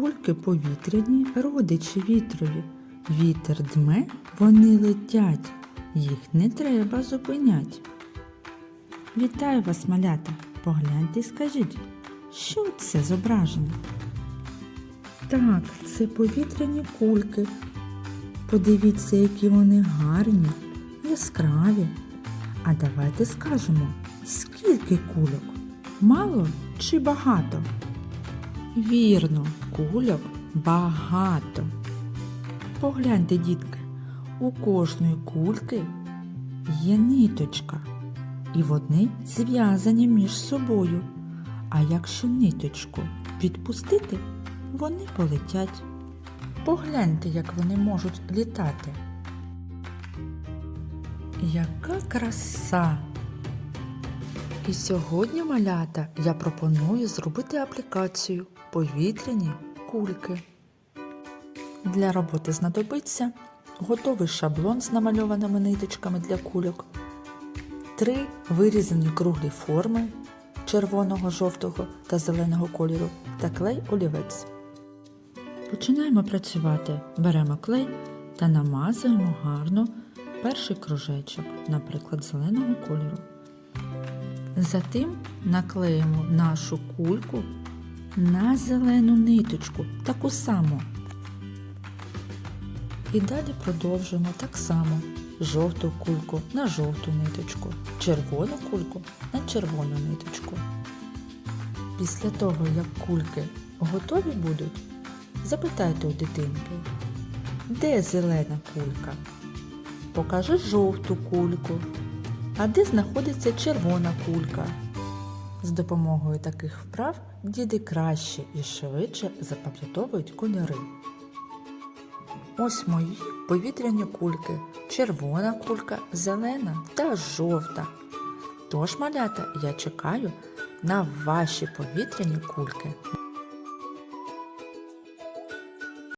кульки повітряні родичі вітрові. Вітер дме, вони летять, їх не треба зупинять. Вітаю вас, малята! Погляньте і скажіть, що це зображено? Так, це повітряні кульки. Подивіться, які вони гарні, яскраві. А давайте скажемо, скільки кульок? Мало чи багато? Вірно, кульок багато. Погляньте, дітки, у кожної кульки є ниточка, і вони зв'язані між собою. А якщо ниточку відпустити, вони полетять. Погляньте, як вони можуть літати. Яка краса! І сьогодні, малята, я пропоную зробити аплікацію повітряні кульки. Для роботи знадобиться готовий шаблон з намальованими ниточками для кульок, три вирізані круглі форми червоного, жовтого та зеленого кольору та клей олівець. Починаємо працювати. Беремо клей та намазуємо гарно перший кружечок, наприклад, зеленого кольору. Затим наклеїмо нашу кульку на зелену ниточку, таку саму. І далі продовжуємо так само жовту кульку на жовту ниточку, червону кульку на червону ниточку. Після того, як кульки готові будуть, запитайте у дитинки, де зелена кулька? Покажи жовту кульку. А де знаходиться червона кулька? З допомогою таких вправ діти краще і швидше запам'ятовують кольори. Ось мої повітряні кульки. Червона кулька, зелена та жовта. Тож, малята, я чекаю на ваші повітряні кульки.